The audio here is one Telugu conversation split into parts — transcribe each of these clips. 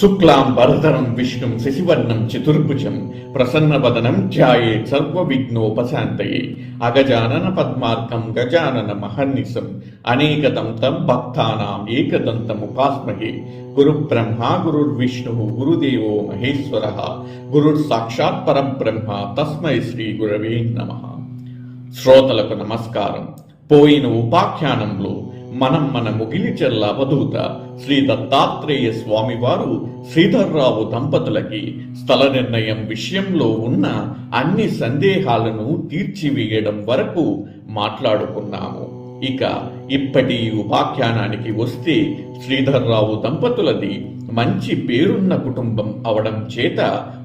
శుక్లాం వరదరం విష్ణుం శశివర్ణం చతుర్భుజం ప్రసన్నవదనం ధ్యాయే సర్వ విఘ్నోపశాంతయే అగజానన పద్మార్కం గజానన మహర్నిశం అనేకదం తం భక్తానాం ఏకదంతముపాస్మహే గురు బ్రహ్మ గురుర్విష్ణు గురుదేవో మహేశ్వర గురుర్ సాక్షాత్ పరబ్రహ్మ తస్మై శ్రీ గురవే నమ. శ్రోతలకు నమస్కారం. పోయిన ఉపాఖ్యానంలో మనం మన ముగిలి చెల్ల వధూత శ్రీ దత్తాత్రేయ స్వామివారు శ్రీధర్రావు దంపతులకి స్థల నిర్ణయం విషయంలో ఉన్న అన్ని సందేహాలను తీర్చివేయడం వరకు మాట్లాడుకున్నాము. ఇక ఇప్పటి ఉపాఖ్యానానికి వస్తే శ్రీధర్రావు దంపతులది మంచి పేరున్న కుటుంబం అవడం చేత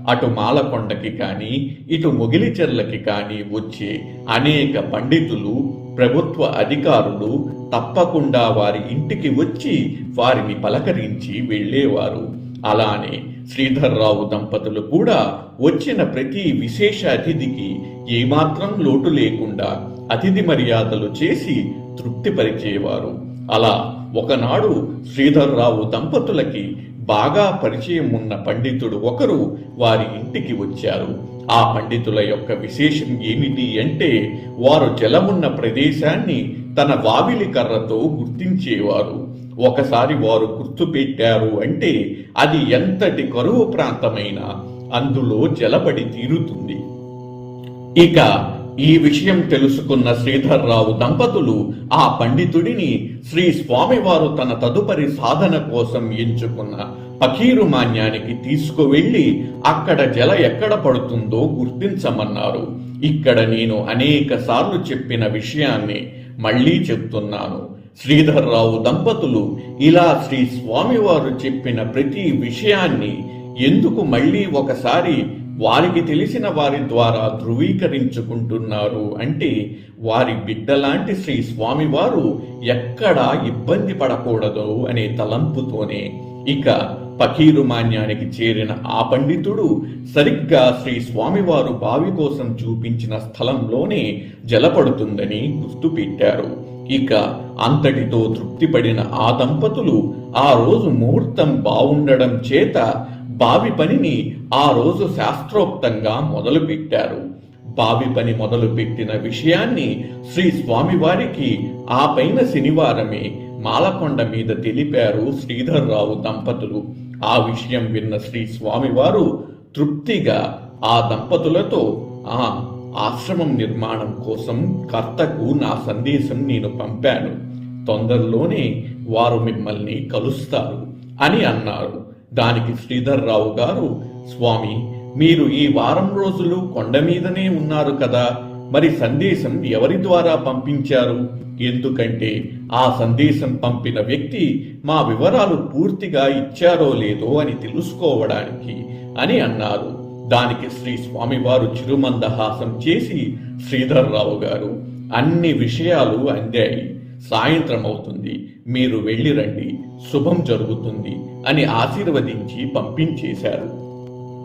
అటు మాలకొండకి కానీ ఇటు మొగిలిచెర్లకి కానీ వచ్చే అనేక పండితులు ప్రభుత్వ అధికారులు తప్పకుండా వారి ఇంటికి వచ్చి వారిని పలకరించి వెళ్ళేవారు. అలానే శ్రీధర్రావు దంపతులు కూడా వచ్చిన ప్రతి విశేష అతిథికి ఏమాత్రం లోటు లేకుండా అతిథి మర్యాదలు చేసి తృప్తిపరిచేవారు అలా ఒకనాడు శ్రీధర్రావు దంపతులకి బాగా పరిచయం ఉన్న పండితుడు ఒకరు వారి ఇంటికి వచ్చారు. ఆ పండితుల యొక్క విశేషం ఏమిటి అంటే వారు జలమున్న ప్రదేశాన్ని తన వావిలి కర్రతో గుర్తించేవారు. ఒకసారి వారు గుర్తుపెట్టారు అంటే అది ఎంతటి కరువు ప్రాంతమైనా అందులో జలబడి తీరుతుంది. ఇక ఈ విషయం తెలుసుకున్న శ్రీధర్రావు దంపతులు ఆ పండితుడిని శ్రీ స్వామివారు తన తదుపరి సాధన కోసం ఎంచుకున్న పకీరు మాన్యానికి తీసుకువెళ్ళి అక్కడ జల ఎక్కడ పడుతుందో గుర్తించమన్నారు. ఇక్కడ నేను అనేక సార్లు చెప్పిన విషయాన్ని మళ్ళీ చెప్తున్నాను. శ్రీధర్రావు దంపతులు ఇలా శ్రీ స్వామివారు చెప్పిన ప్రతి విషయాన్ని ఎందుకు మళ్ళీ ఒకసారి వారికి తెలిసిన వారి ద్వారా ధృవీకరించుకుంటున్నారు అంటే వారి బిడ్డలాంటి శ్రీ స్వామివారు ఎక్కడా ఇబ్బంది పడకూడదు అనే తలంపుతోనే. ఇక పకీరు మాన్యానికి చేరిన ఆ పండితుడు సరిగ్గా శ్రీ స్వామివారు బావి కోసం చూపించిన స్థలంలోనే జలపడుతుందని గుర్తుపెట్టారు ఇక అంతటితో తృప్తిపడిన ఆ దంపతులు ఆ రోజు ముహూర్తం బావుండడం చేత బావి పనిని ఆ రోజు శాస్త్రోక్తంగా మొదలుపెట్టారు బావి పని మొదలుపెట్టిన విషయాన్ని శ్రీ స్వామివారికి ఆ పైన శనివారమే మాలకొండ మీద తెలిపారు శ్రీధర్రావు దంపతులు. ఆ విషయం విన్న శ్రీ స్వామివారు తృప్తిగా ఆ దంపతులతో ఆ ఆశ్రమం నిర్మాణం కోసం కర్తకు నా సందేశం నేను పంపాను. తొందరలోనే వారు మిమ్మల్ని కలుస్తారు అని అన్నారు. దానికి శ్రీధర్రావు గారు స్వామి మీరు ఈ వారం రోజులు కొండ మీదనే ఉన్నారు కదా. మరి సందేశం ఎవరి ద్వారా పంపించారు? ఎందుకంటే ఆ సందేశం పంపిన వ్యక్తి మా వివరాలు పూర్తిగా ఇచ్చారో లేదో అని తెలుసుకోవడానికి అని అన్నారు. దానికి శ్రీ స్వామివారు చిరుమందహాసం చేసి శ్రీధర్రావు గారు అన్ని విషయాలు అందాయి. సాయంత్రం అవుతుంది. మీరు వెళ్ళి రండి శుభం జరుగుతుంది అని ఆశీర్వదించి పంపించేశారు.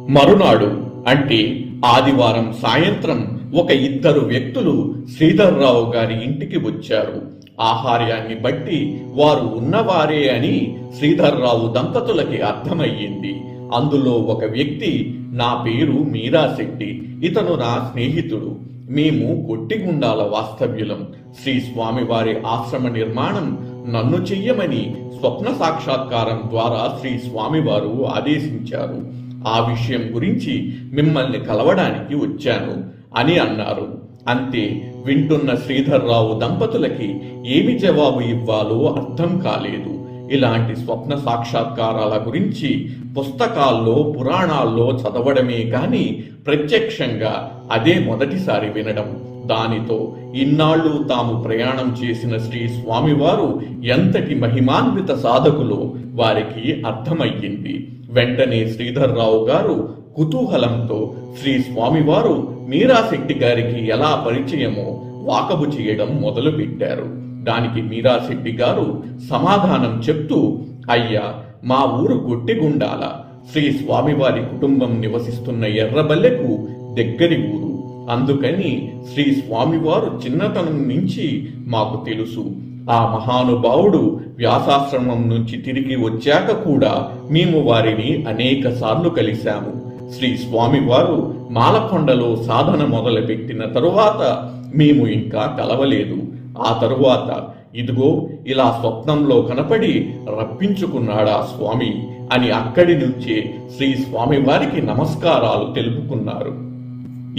మరునాడు అంటే ఆదివారం సాయంత్రం ఒక ఇద్దరు వ్యక్తులు శ్రీధర్రావు గారి ఇంటికి వచ్చారు. ఆహార్యాన్ని బట్టి వారు ఉన్నవారే అని శ్రీధర్రావు దంపతులకి అర్థమయ్యింది. అందులో ఒక వ్యక్తి నా పేరు మీరాశెట్టి ఇతను నా స్నేహితుడు. మేము కొట్టిగుండాల వాస్తవ్యులం. శ్రీ స్వామివారి ఆశ్రమ నిర్మాణం నన్ను చెయ్యమని స్వప్న సాక్షాత్కారం ద్వారా శ్రీ స్వామివారు ఆదేశించారు. ఆ విషయం గురించి మిమ్మల్ని కలవడానికి వచ్చాను అని అన్నారు. అంతే వింటున్న శ్రీధర్రావు దంపతులకి ఏమి జవాబు ఇవ్వాలో అర్థం కాలేదు. ఇలాంటి స్వప్న సాక్షాత్కారాల గురించి పుస్తకాల్లో పురాణాల్లో చదవడమే కాని ప్రత్యక్షంగా అదే మొదటిసారి వినడం. దానితో ఇన్నాళ్ళు తాము ప్రయాణం చేసిన శ్రీ స్వామివారు ఎంతటి మహిమాన్విత సాధకులో వారికి అర్థమయ్యింది. వెంటనే శ్రీధర్రావు గారు కుతూహలంతో శ్రీ స్వామివారు మీరాశెట్టి గారికి ఎలా పరిచయమో వాకబు చేయడం మొదలుపెట్టారు. దానికి మీరాశెట్టి గారు సమాధానం చెప్తూ అయ్యా మా ఊరు గొట్టిగుండాల. శ్రీ స్వామివారి కుటుంబం నివసిస్తున్న ఎర్రబల్లెకు దగ్గరి ఊరు. అందుకని శ్రీ స్వామివారు చిన్నతనం నుంచి మాకు తెలుసు. ఆ మహానుభావుడు వ్యాసాశ్రమం నుంచి తిరిగి వచ్చాక కూడా మేము వారిని అనేక సార్లు కలిశాము. శ్రీ స్వామివారు మాలకొండలో సాధన మొదలుపెట్టిన తరువాత మేము ఇంకా కలవలేదు. ఆ తరువాత ఇదిగో ఇలా స్వప్నంలో కనపడి రప్పించుకున్నాడా స్వామి అని అక్కడి నుంచే శ్రీ స్వామివారికి నమస్కారాలు తెలుపుకున్నారు.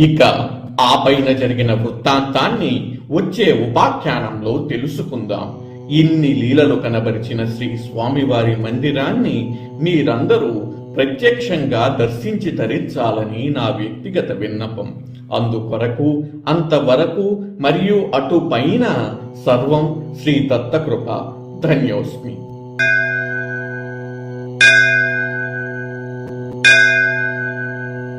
ఇక ఆ పైన జరిగిన వృత్తాంతాన్ని వచ్చే ఉపాఖ్యానంలో తెలుసుకుందాం. ఇన్ని లీలలు కనబరిచిన శ్రీ స్వామివారి మందిరాన్ని మీరందరూ ప్రత్యక్షంగా దర్శించి తరించాలని నా వ్యక్తిగత విన్నపం. అందుకొరకు అంతవరకు మరియు అటు పైన సర్వం శ్రీ దత్తకృప. ధన్యోస్మి.